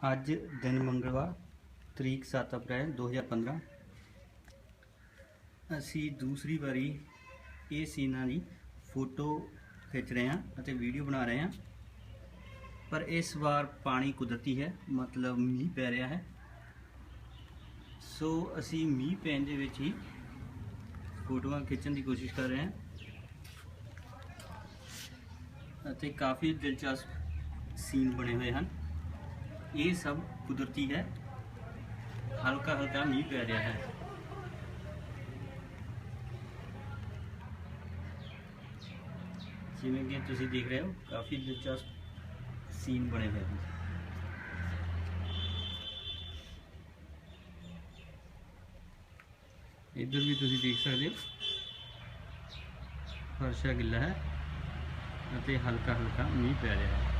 ਅੱਜ ਦਿਨ ਮੰਗਲਵਾਰ, ਤਰੀਕ 7 ਅਪ੍ਰੈਲ 2015 ਅਸੀਂ ਦੂਸਰੀ ਵਾਰੀ ਇਹ ਸੀਨਾਂ ਦੀ ਫੋਟੋ ਖਿੱਚ ਰਹੇ ਹਾਂ ਅਤੇ ਵੀਡੀਓ ਬਣਾ ਰਹੇ ਹਾਂ। ਪਰ ਇਸ ਵਾਰ ਪਾਣੀ ਕੁਦਰਤੀ ਹੈ, ਮਤਲਬ ਮੀਂਹ ਪੈ ਰਿਹਾ ਹੈ। ਸੋ ਅਸੀਂ ਮੀਂਹ ਪੈਣ ਦੇ ਵਿੱਚ ਹੀ ਫੋਟੋਆਂ ਖਿੱਚਣ ਦੀ ਕੋਸ਼ਿਸ਼ ਕਰ ਰਹੇ ਹਾਂ। ਅਤੇ ਕਾਫੀ ਦਿਲਚਸਪ ਸੀਨ ਬਣੇ ਹੋਏ ਹਨ। ये सब कुदरती है। हल्का हल्का मीह पै रहा है। जिमें कि तुम देख रहे हो, काफ़ी दिलचस्प सीन बने हुए हैं। इधर भी तुम देख सकते हो। फर्शा गिला है हल्का हल्का मीह पै रहा है।